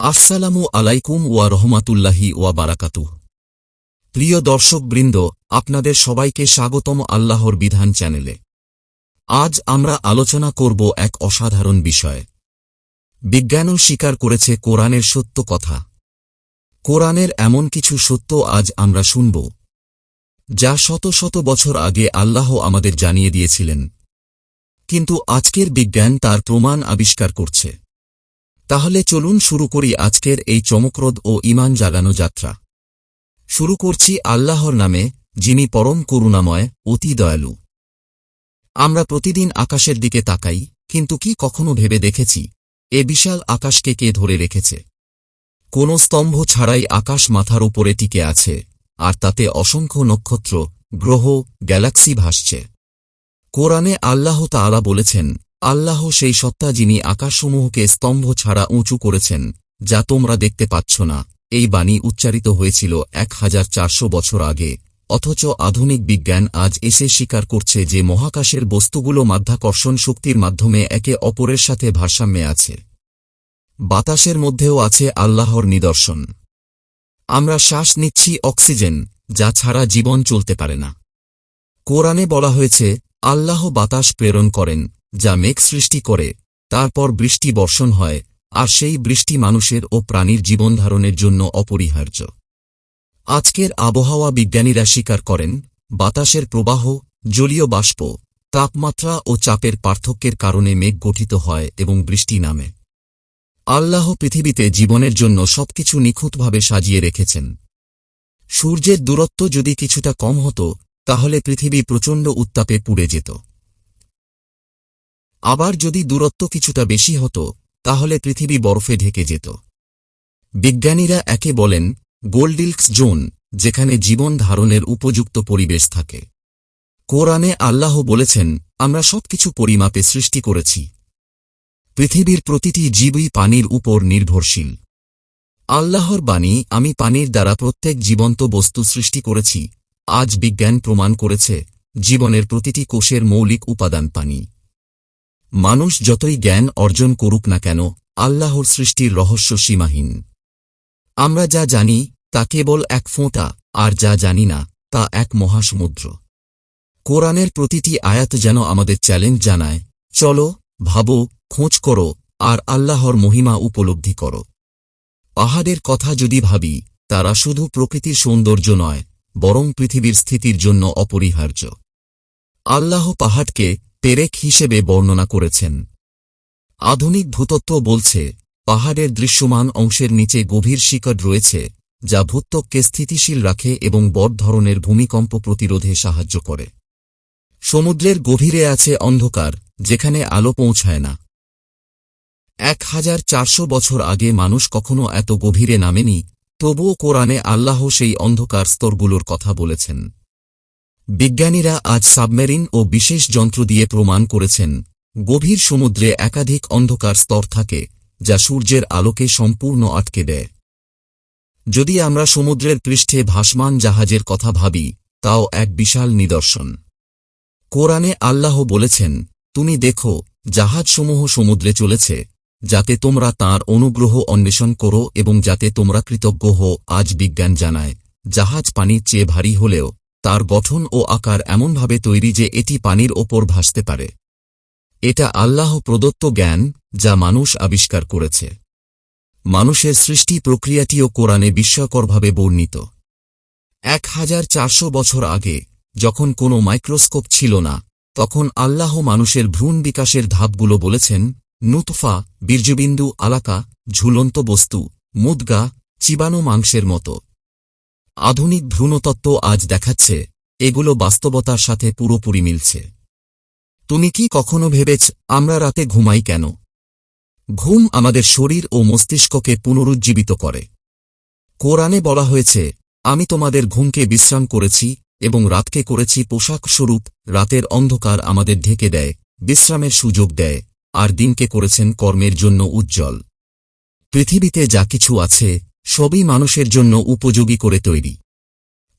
আসসালামু আলাইকুম ওয়া রহমাতুল্লাহি ওয়া বারাকাতুহ প্রিয় দর্শকবৃন্দ, আপনাদের সবাইকে স্বাগতম আল্লাহর বিধান চ্যানেলে। আজ আমরা আলোচনা করব এক অসাধারণ বিষয়। বিজ্ঞানও স্বীকার করেছে কোরআনের সত্য কথা। কোরআনের এমন কিছু সত্য আজ আমরা শুনব, যা শত শত বছর আগে আল্লাহ আমাদের জানিয়ে দিয়েছিলেন। কিন্তু আজকের বিজ্ঞান তার প্রমাণ আবিষ্কার করছে। তাহলে চলুন শুরু করি আজকের এই চমকপ্রদ ও ইমান জাগানো যাত্রা। শুরু করছি আল্লাহর নামে, যিনি পরম করুণাময়, অতি দয়ালু। আমরা প্রতিদিন আকাশের দিকে তাকাই, কিন্তু কি কখনো ভেবে দেখেছি? এ বিশাল আকাশকে কে ধরে রেখেছে? কোন স্তম্ভ ছাড়াই আকাশ মাথার উপরে টিকে আছে, আর তাতে অসংখ্য নক্ষত্র, গ্রহ, গ্যালাক্সি ভাসছে। কোরআনে আল্লাহ তাআলা বলেছেন আল্লাহ সেই সত্তা যিনি আকাশসমূহকে স্তম্ভ ছাড়া উঁচু করেছেন, যা তোমরা দেখতে পাচ্ছ না। এই বাণী উচ্চারিত হয়েছিল এক হাজার চারশো বছর আগে। অথচ আধুনিক বিজ্ঞান আজ এসে স্বীকার করছে যে মহাকাশের বস্তুগুলো মাধ্যাকর্ষণ শক্তির মাধ্যমে একে অপরের সাথে ভারসাম্যে আছে। বাতাসের মধ্যেও আছে আল্লাহর নিদর্শন। আমরা শ্বাস নিচ্ছি অক্সিজেন, যা ছাড়া জীবন চলতে পারে না। কোরআনে বলা হয়েছে, আল্লাহ বাতাস প্রেরণ করেন যা মেঘ সৃষ্টি করে, তারপর বৃষ্টি বর্ষণ হয়, আর সেই বৃষ্টি মানুষের ও প্রাণীর জীবনধারণের জন্য অপরিহার্য। আজকের আবহাওয়া বিজ্ঞানীরা স্বীকার করেন, বাতাসের প্রবাহ, জলীয় বাষ্প, তাপমাত্রা ও চাপের পার্থক্যের কারণে মেঘ গঠিত হয় এবং বৃষ্টি নামে। আল্লাহ পৃথিবীতে জীবনের জন্য সবকিছু নিখুঁতভাবে সাজিয়ে রেখেছেন। সূর্যের দূরত্ব যদি কিছুটা কম হতো, তাহলে পৃথিবী প্রচণ্ড উত্তাপে পুড়ে যেত। আবার যদি দূরত্ব কিছুটা বেশি হতো, তাহলে পৃথিবী বরফে ঢেকে যেত। বিজ্ঞানীরা একে বলেন গোল্ডিল্কস জোন, যেখানে জীবন ধারণের উপযুক্ত পরিবেশ থাকে। কোরআনে আল্লাহ বলেছেন, আমরা সবকিছু পরিমাপে সৃষ্টি করেছি। পৃথিবীর প্রতিটি জীবই পানির উপর নির্ভরশীল। আল্লাহর বাণী, আমি পানির দ্বারা প্রত্যেক জীবন্ত বস্তু সৃষ্টি করেছি। আজ বিজ্ঞান প্রমাণ করেছে, জীবনের প্রতিটি কোষের মৌলিক উপাদান পানি। মানুষ যতই জ্ঞান অর্জন করুক না কেন, আল্লাহর সৃষ্টির রহস্য সীমাহীন। আমরা যা জানি, তা কেবল এক ফোঁটা, আর যা জানি না, তা এক মহাসমুদ্র। কোরআনের প্রতিটি আয়াত যেন আমাদের চ্যালেঞ্জ জানায়, চলো, ভাবো, খোঁজ করো, আর আল্লাহর মহিমা উপলব্ধি করো। পাহাড়ের কথা যদি ভাবি, তারা শুধু প্রকৃতির সৌন্দর্য নয়, বরং পৃথিবীর স্থিতির জন্য অপরিহার্য। আল্লাহ পাহাড়কে পেরেক হিসেবে বর্ণনা করেছেন। আধুনিক ভূতত্ত্ব বলছে, পাহাড়ের দৃশ্যমান অংশের নিচে গভীর শিকড় রয়েছে, যা ভূত্বককে স্থিতিশীল রাখে এবং বড় ধরনের ভূমিকম্প প্রতিরোধে সাহায্য করে। সমুদ্রের গভীরে আছে অন্ধকার, যেখানে আলো পৌঁছায় না। এক হাজার চারশো বছর আগে মানুষ কখনো এত গভীরে নামেনি, তবুও কোরআনে আল্লাহ সেই অন্ধকার স্তরগুলোর কথা বলেছেন। বিজ্ঞানীরা আজ সাবমেরিন ও বিশেষ যন্ত্র দিয়ে প্রমাণ করেছেন, গভীর সমুদ্রে একাধিক অন্ধকার স্তর থাকে, যা সূর্যের আলোকে সম্পূর্ণ আটকে দেয়। যদি আমরা সমুদ্রের পৃষ্ঠে ভাসমান জাহাজের কথা ভাবি, তাও এক বিশাল নিদর্শন। কোরআনে আল্লাহ বলেছেন, তুমি দেখো, জাহাজসমূহ সমুদ্রে চলেছে, যাতে তোমরা তার অনুগ্রহ অন্বেষণ করো এবং যাতে তোমরা কৃতজ্ঞ হো আজ বিজ্ঞান জানায়। জাহাজ পানির চেয়ে ভারী হলেও তার গঠন ও আকার এমনভাবে তৈরি যে এটি পানির ওপর ভাসতে পারে। এটা আল্লাহ প্রদত্ত জ্ঞান যা মানুষ আবিষ্কার করেছে। মানুষের সৃষ্টি প্রক্রিয়াটিও কোরআনে বিস্ময়করভাবে বর্ণিত। এক হাজার চারশো বছর আগে, যখন কোনো মাইক্রোস্কোপ ছিল না, তখন আল্লাহ মানুষের ভ্রূণ বিকাশের ধাপগুলো বলেছেন, নুতফা, বীর্যবিন্দু, আলাকা, ঝুলন্ত বস্তু, মুদগা, চিবানো মাংসের মতো। আধুনিক ভ্রূণতত্ত্ব আজ দেখাচ্ছে, এগুলো বাস্তবতার সাথে পুরোপুরি মিলছে। তুমি কি কখনো ভেবেছ, আমরা রাতে ঘুমাই কেন? ঘুম আমাদের শরীর ও মস্তিষ্ককে পুনরুজ্জীবিত করে। কোরআনে বলা হয়েছে, আমি তোমাদের ঘুমকে বিশ্রাম করেছি এবং রাতকে করেছি পোশাক স্বরূপ, রাতের অন্ধকার আমাদের ঢেকে দেয়, বিশ্রামের সুযোগ দেয়, আর দিনকে করেছেন কর্মের জন্য উজ্জ্বল। পৃথিবীতে যা কিছু আছে সবই মানুষের জন্য উপযোগী করে তৈরি।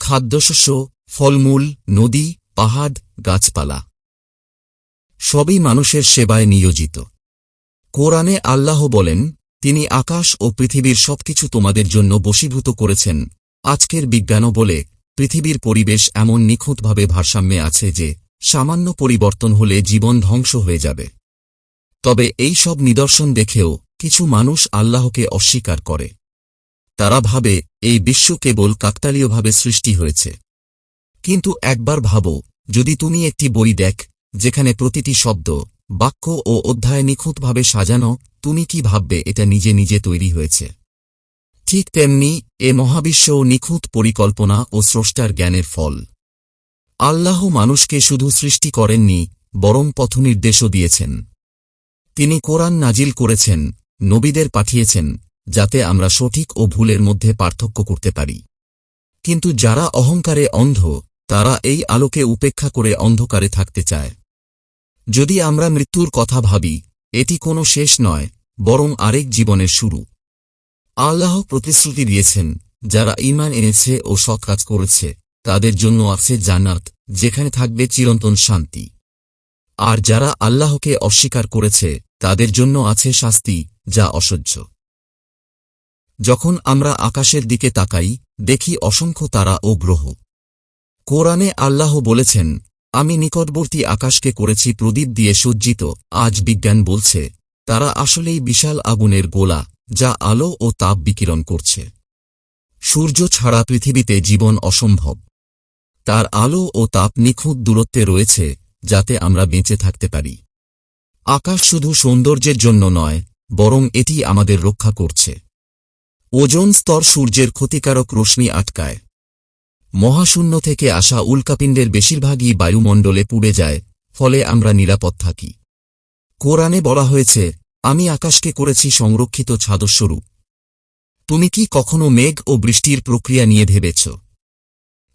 খাদ্যশস্য, ফলমূল, নদী, পাহাড়, গাছপালা সবই মানুষের সেবায় নিয়োজিত। কোরআনে আল্লাহ বলেন, তিনি আকাশ ও পৃথিবীর সবকিছু তোমাদের জন্য বশীভূত করেছেন। আজকের বিজ্ঞানও বলে, পৃথিবীর পরিবেশ এমন নিখুঁতভাবে ভারসাম্যে আছে যে, সামান্য পরিবর্তন হলে জীবন ধ্বংস হয়ে যাবে। তবে এই সব নিদর্শন দেখেও কিছু মানুষ আল্লাহকে অস্বীকার করে। তারা ভাবে, এই বিশ্ব কেবল কাকতালীয়ভাবে সৃষ্টি হয়েছে। কিন্তু একবার ভাবো, যদি তুমি একটি বই দেখ, যেখানে প্রতিটি শব্দ, বাক্য ও অধ্যায় নিখুঁতভাবে সাজানো, তুমি কি ভাববে এটা নিজে নিজে তৈরি হয়েছে? ঠিক তেমনি, এ মহাবিশ্বও নিখুঁত পরিকল্পনা ও স্রষ্টার জ্ঞানের ফল। আল্লাহ মানুষকে শুধু সৃষ্টি করেননি, বরং পথনির্দেশও দিয়েছেন। তিনি কোরআন নাজিল করেছেন, নবীদের পাঠিয়েছেন যাতে আমরা সঠিক ও ভুলের মধ্যে পার্থক্য করতে পারি। কিন্তু যারা অহংকারে অন্ধ, তারা এই আলোকে উপেক্ষা করে অন্ধকারে থাকতে চায়। যদি আমরা মৃত্যুর কথা ভাবি, এটি কোনো শেষ নয়, বরং আরেক জীবনের শুরু। আল্লাহ প্রতিশ্রুতি দিয়েছেন, যারা ইমান এনেছে ও সৎ কাজ করেছে, তাদের জন্য আছে জান্নাত, যেখানে থাকবে চিরন্তন শান্তি। আর যারা আল্লাহকে অস্বীকার করেছে, তাদের জন্য আছে শাস্তি, যা অসহ্য। যখন আমরা আকাশের দিকে তাকাই, দেখি অসংখ্য তারা ও গ্রহ। কোরআনে আল্লাহ বলেছেন, আমি নিকটবর্তী আকাশকে করেছি প্রদীপ দিয়ে সজ্জিত। আজ বিজ্ঞান বলছে, তারা আসলেই বিশাল আগুনের গোলা, যা আলো ও তাপ বিকিরণ করছে। সূর্য ছাড়া পৃথিবীতে জীবন অসম্ভব। তার আলো ও তাপ নিখুঁত দূরত্বে রয়েছে, যাতে আমরা বেঁচে থাকতে পারি। আকাশ শুধু সৌন্দর্যের জন্য নয়, বরং এটি আমাদের রক্ষা করছে। ওজন স্তর সূর্যের ক্ষতিকারক রশ্মি আটকায়। মহাশূন্য থেকে আসা উল্কাপিণ্ডের বেশিরভাগই বায়ুমণ্ডলে পুড়ে যায়, ফলে আমরা নিরাপদ থাকি। কোরআনে বলা হয়েছে, আমি আকাশকে করেছি সংরক্ষিত ছাদস্বরূপ। তুমি কি কখনো মেঘ ও বৃষ্টির প্রক্রিয়া নিয়ে ভেবেছ?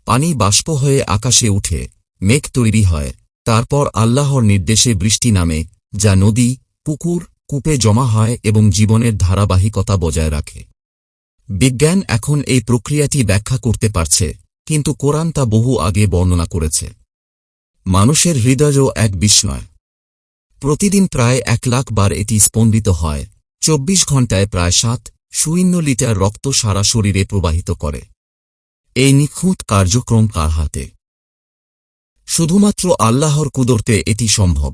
পানি বাষ্প হয়ে আকাশে উঠে, মেঘ তৈরি হয়, তারপর আল্লাহর নির্দেশে বৃষ্টি নামে, যা নদী, পুকুর, কূপে জমা হয় এবং জীবনের ধারাবাহিকতা বজায় রাখে। বিজ্ঞান এখন এই প্রক্রিয়াটি ব্যাখ্যা করতে পারছে, কিন্তু কোরআন তা বহু আগে বর্ণনা করেছে। মানুষের হৃদয়ও এক বিস্ময়। প্রতিদিন প্রায় এক লাখ বার এটি স্পন্দিত হয়, চব্বিশ ঘণ্টায় প্রায় সাত শূন্য লিটার রক্ত সারা শরীরে প্রবাহিত করে। এই নিখুঁত কার্যক্রম কার হাতে? শুধুমাত্র আল্লাহর কুদরতে এটি সম্ভব।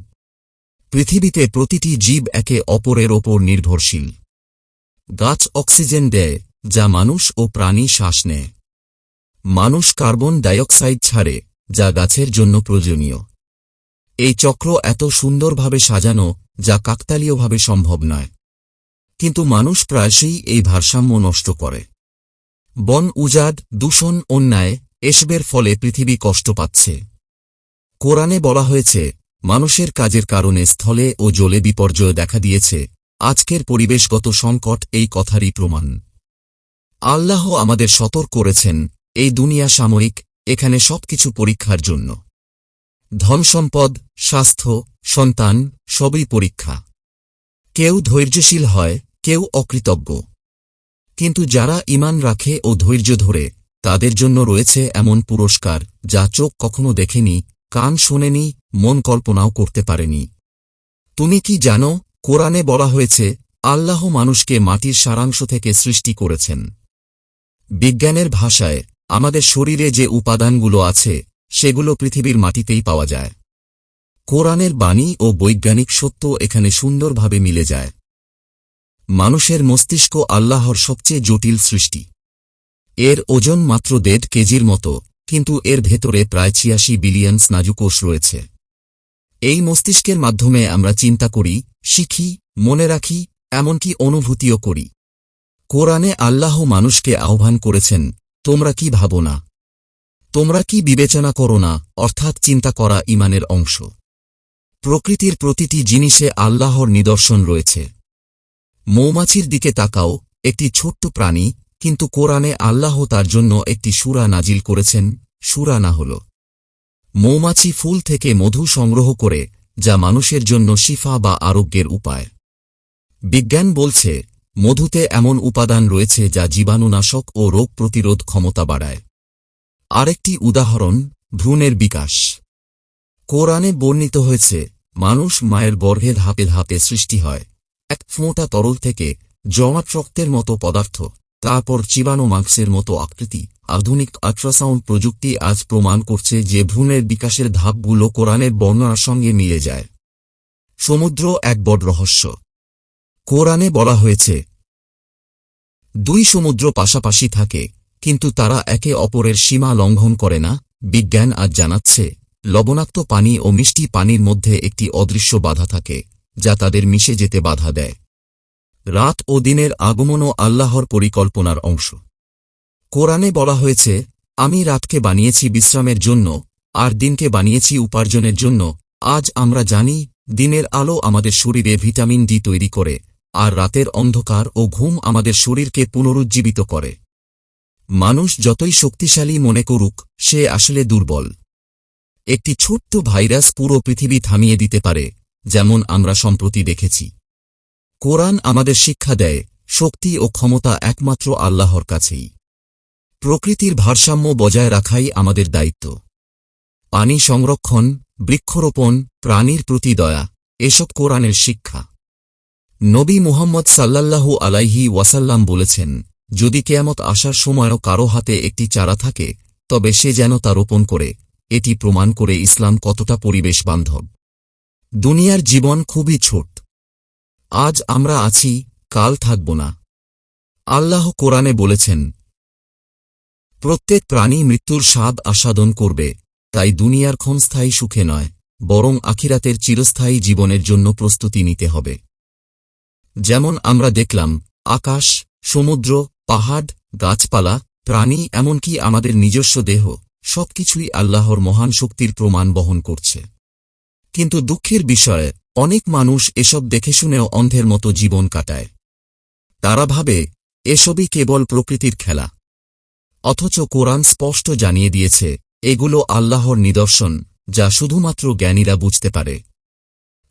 পৃথিবীতে প্রতিটি জীব একে অপরের ওপর নির্ভরশীল। গাছ অক্সিজেন দেয় যা মানুষ ও প্রাণী শ্বাস নেয়। মানুষ কার্বন ডাইঅক্সাইড ছাড়ে, যা গাছের জন্য প্রয়োজনীয়। এই চক্র এত সুন্দরভাবে সাজানো, যা কাকতালীয়ভাবে সম্ভব নয়। কিন্তু মানুষ প্রায়শই এই ভারসাম্য নষ্ট করে। বন উজাদ দূষণ, অন্যায়, এসবের ফলে পৃথিবী কষ্ট পাচ্ছে। কোরআনে বলা হয়েছে, মানুষের কাজের কারণে স্থলে ও জলে বিপর্যয় দেখা দিয়েছে। আজকের পরিবেশগত সংকট এই কথারই প্রমাণ। আল্লাহ আমাদের সতর্ক করেছেন এই দুনিয়া সাময়িক, এখানে সবকিছু পরীক্ষার জন্য। ধনসম্পদ স্বাস্থ্য, সন্তান, সবই পরীক্ষা। কেউ ধৈর্যশীল হয়, কেউ অকৃতজ্ঞ। কিন্তু যারা ইমান রাখে ও ধৈর্য ধরে, তাদের জন্য রয়েছে এমন পুরস্কার যা চোখ কখনো দেখেনি, কান শোনেনি, মন কল্পনাও করতে পারেনি। তুমি কি জানো, কোরআনে বলা হয়েছে, আল্লাহ মানুষকে মাটির সারাংশ থেকে সৃষ্টি করেছেন। বিজ্ঞানের ভাষায় আমাদের শরীরে যে উপাদানগুলো আছে, সেগুলো পৃথিবীর মাটিতেই পাওয়া যায়। কোরআনের বাণী ও বৈজ্ঞানিক সত্য এখানে সুন্দরভাবে মিলে যায়। মানুষের মস্তিষ্ক আল্লাহর সবচেয়ে জটিল সৃষ্টি। এর ওজন মাত্র দেড় কেজির মতো, কিন্তু এর ভেতরে প্রায় ছিয়াশি বিলিয়ন স্নায়ুকোষ রয়েছে। এই মস্তিষ্কের মাধ্যমে আমরা চিন্তা করি, শিখি, মনে রাখি, এমনকি অনুভূতিও করি। কোরআনে আল্লাহ মানুষকে আহ্বান করেছেন, তোমরা কি ভাবো না? তোমরা কি বিবেচনা করো না? অর্থাৎ চিন্তা করা ইমানের অংশ। প্রকৃতির প্রতিটি জিনিসে আল্লাহর নিদর্শন রয়েছে। মৌমাছির দিকে তাকাও, একটি ছোট্ট প্রাণী, কিন্তু কোরআনে আল্লাহ তার জন্য একটি সুরা নাজিল করেছেন, সুরা না হল। মৌমাছি ফুল থেকে মধু সংগ্রহ করে, যা মানুষের জন্য শিফা বা আরোগ্যের উপায়। বিজ্ঞান বলছে মধুতে এমন উপাদান রয়েছে যা জীবাণুনাশক ও রোগ প্রতিরোধ ক্ষমতা বাড়ায়। আরেকটি উদাহরণ, ভ্রূণের বিকাশ। কোরআনে বর্ণিত হয়েছে, মানুষ মায়ের গর্ভে ধাপে ধাপে সৃষ্টি হয়। এক ফোঁটা তরল থেকে জমাট রক্তের মতো পদার্থ, তারপর চিবানো মাংসের মতো আকৃতি। আধুনিক আল্ট্রাসাউন্ড প্রযুক্তি আজ প্রমাণ করছে যে ভ্রূণের বিকাশের ধাপগুলো কোরআনের বর্ণনার সঙ্গে মিলে যায়। সমুদ্র এক বড় রহস্য। কোরআনে বলা হয়েছে, দুই সমুদ্র পাশাপাশি থাকে, কিন্তু তারা একে অপরের সীমা লঙ্ঘন করে না, বিজ্ঞান আজ জানাচ্ছে, লবণাক্ত পানি ও মিষ্টি পানির মধ্যে একটি অদৃশ্য বাধা থাকে, যা তাদের মিশে যেতে বাধা দেয়। রাত ও দিনের আগমনও আল্লাহর পরিকল্পনার অংশ। কোরআনে বলা হয়েছে, আমি রাতকে বানিয়েছি বিশ্রামের জন্য, আর দিনকে বানিয়েছি উপার্জনের জন্য, আজ আমরা জানি, দিনের আলো আমাদের শরীরে ভিটামিন ডি তৈরি করে আর রাতের অন্ধকার ও ঘুম আমাদের শরীরকে পুনরুজ্জীবিত করে। মানুষ যতই শক্তিশালী মনে করুক, সে আসলে দুর্বল। একটি ছোট্ট ভাইরাস পুরো পৃথিবী থামিয়ে দিতে পারে, যেমন আমরা সম্প্রতি দেখেছি। কোরআন আমাদের শিক্ষা দেয়, শক্তি ও ক্ষমতা একমাত্র আল্লাহর কাছেই। প্রকৃতির ভারসাম্য বজায় রাখাই আমাদের দায়িত্ব। পানি সংরক্ষণ, বৃক্ষরোপণ, প্রাণীর প্রতি দয়া, এসব কোরআনের শিক্ষা। নবী মুহাম্মদ সাল্লাল্লাহু আলাইহি ওয়াসাল্লাম বলেছেন, যদি কেয়ামত আসার সময়ও কারও হাতে একটি চারা থাকে, তবে সে যেন তা রোপণ করে। এটি প্রমাণ করে ইসলাম কতটা পরিবেশ বান্ধব দুনিয়ার জীবন খুবই ছোট। আজ আমরা আছি, কাল থাকব না। আল্লাহ কোরআনে বলেছেন, প্রত্যেক প্রাণী মৃত্যুর স্বাদ আস্বাদন করবে, তাই দুনিয়ার ক্ষণস্থায়ী সুখে নয়, বরং আখিরাতের চিরস্থায়ী জীবনের জন্য প্রস্তুতি নিতে হবে। যেমন আমরা দেখলাম, আকাশ, সমুদ্র, পাহাড়, গাছপালা, প্রাণী এমনকি আমাদের নিজস্ব দেহ, সবকিছুই আল্লাহর মহান শক্তির প্রমাণ বহন করছে। কিন্তু দুঃখের বিষয়ে, অনেক মানুষ এসব দেখে শুনেও অন্ধের মতো জীবন কাটায়। তারা ভাবে, এসবই কেবল প্রকৃতির খেলা। অথচ কোরআন স্পষ্ট জানিয়ে দিয়েছে, এগুলো আল্লাহর নিদর্শন, যা শুধুমাত্র জ্ঞানীরা বুঝতে পারে।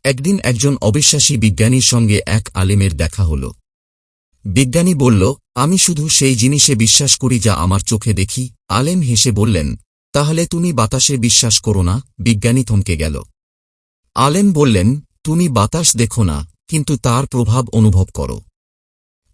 একদিন একজন অবিশ্বাসী বিজ্ঞানীর সঙ্গে এক আলেমের দেখা হল। বিজ্ঞানী বলল, আমি শুধু সেই জিনিসে বিশ্বাস করি যা আমার চোখে দেখি। আলেম হেসে বললেন, তাহলে তুমি বাতাসে বিশ্বাস করো না? বিজ্ঞানী থমকে গেল। আলেম বললেন, তুমি বাতাস দেখো না, কিন্তু তার প্রভাব অনুভব করো।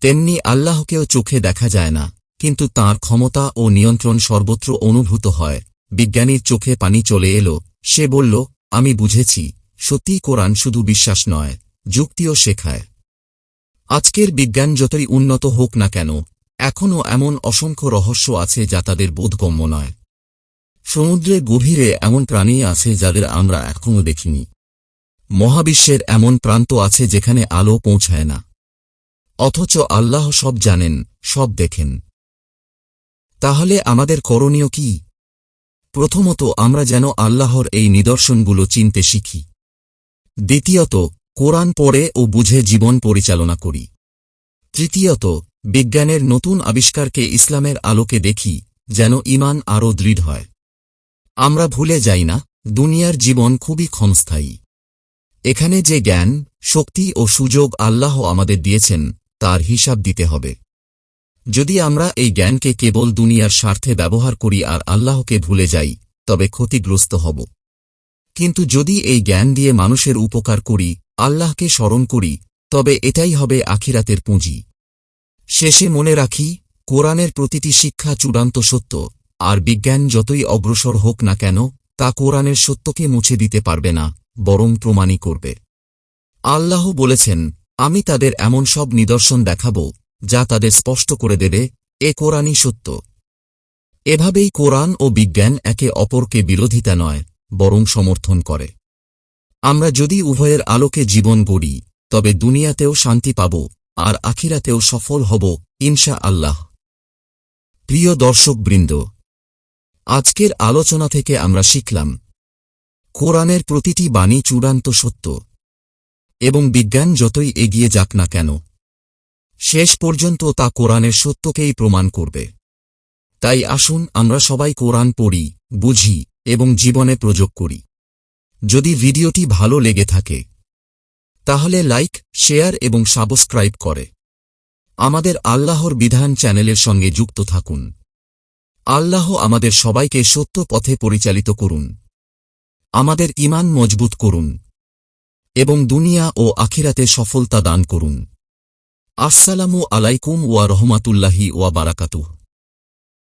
তেমনি আল্লাহকেও চোখে দেখা যায় না, কিন্তু তার ক্ষমতা ও নিয়ন্ত্রণ সর্বত্র অনুভূত হয়। বিজ্ঞানীর চোখে পানি চলে এলো। সে বলল, আমি বুঝেছি সত্যি কোরআন শুধু বিশ্বাস নয়, যুক্তিও শেখায়। আজকের বিজ্ঞান যতই উন্নত হোক না কেন, এখনও এমন অসংখ্য রহস্য আছে যা তাদের বোধগম্য নয়। সমুদ্রের গভীরে এমন প্রাণী আছে যাদের আমরা এখনও দেখিনি। মহাবিশ্বের এমন প্রান্ত আছে যেখানে আলো পৌঁছায় না। অথচ আল্লাহ সব জানেন, সব দেখেন। তাহলে আমাদের করণীয় কি? প্রথমত আমরা যেন আল্লাহর এই নিদর্শনগুলো চিনতে শিখি। দ্বিতীয়ত, কোরআন পড়ে ও বুঝে জীবন পরিচালনা করি। তৃতীয়ত, বিজ্ঞানের নতুন আবিষ্কারকে ইসলামের আলোকে দেখি, যেন ইমান আরও দৃঢ় হয়। আমরা ভুলে যাই না, দুনিয়ার জীবন খুবই ক্ষণস্থায়ী। এখানে যে জ্ঞান, শক্তি ও সুযোগ আল্লাহ আমাদের দিয়েছেন, তার হিসাব দিতে হবে। যদি আমরা এই জ্ঞানকে কেবল দুনিয়ার স্বার্থে ব্যবহার করি আর আল্লাহকে ভুলে যাই, তবে ক্ষতিগ্রস্ত হব। কিন্তু যদি এই জ্ঞান দিয়ে মানুষের উপকার করি, আল্লাহকে স্মরণ করি, তবে এটাই হবে আখিরাতের পুঁজি। শেষে মনে রাখি, কোরআনের প্রতিটি শিক্ষা চূড়ান্ত সত্য, আর বিজ্ঞান যতই অগ্রসর হোক না কেন, তা কোরআনের সত্যকে মুছে দিতে পারবে না, বরং প্রমাণই করবে। আল্লাহ বলেছেন, আমি তাদের এমন সব নিদর্শন দেখাব, যা তাদের স্পষ্ট করে দেবে, এ কোরআনই সত্য। এভাবেই কোরআন ও বিজ্ঞান একে অপরকে বিরোধিতা নয় বরং সমর্থন করে। আমরা যদি উভয়ের আলোকে জীবন গড়ি, তবে দুনিয়াতেও শান্তি পাব, আর আখিরাতেও সফল হব ইনশা আল্লাহ প্রিয় দর্শকবৃন্দ, আজকের আলোচনা থেকে আমরা শিখলাম, কোরআনের প্রতিটি বাণী চূড়ান্ত সত্য, এবং বিজ্ঞান যতই এগিয়ে যাক না কেন, শেষ পর্যন্ত তা কোরআনের সত্যকেই প্রমাণ করবে। তাই আসুন আমরা সবাই কোরআন পড়ি, বুঝি এবং জীবনে প্রযোগ করি। যদি ভিডিওটি ভালো লেগে থাকে, তাহলে লাইক, শেয়ার এবং সাবস্ক্রাইব করে। আমাদের আল্লাহর বিধান চ্যানেলের সঙ্গে যুক্ত থাকুন। আল্লাহ আমাদের সবাইকে সত্য পথে পরিচালিত করুন। আমাদের ইমান মজবুত করুন এবং দুনিয়া ও আখিরাতে সফলতা দান করুন। আসসালামু আলাইকুম ওয়া রহমাতুল্লাহি ওয়া বারাকাতুহ।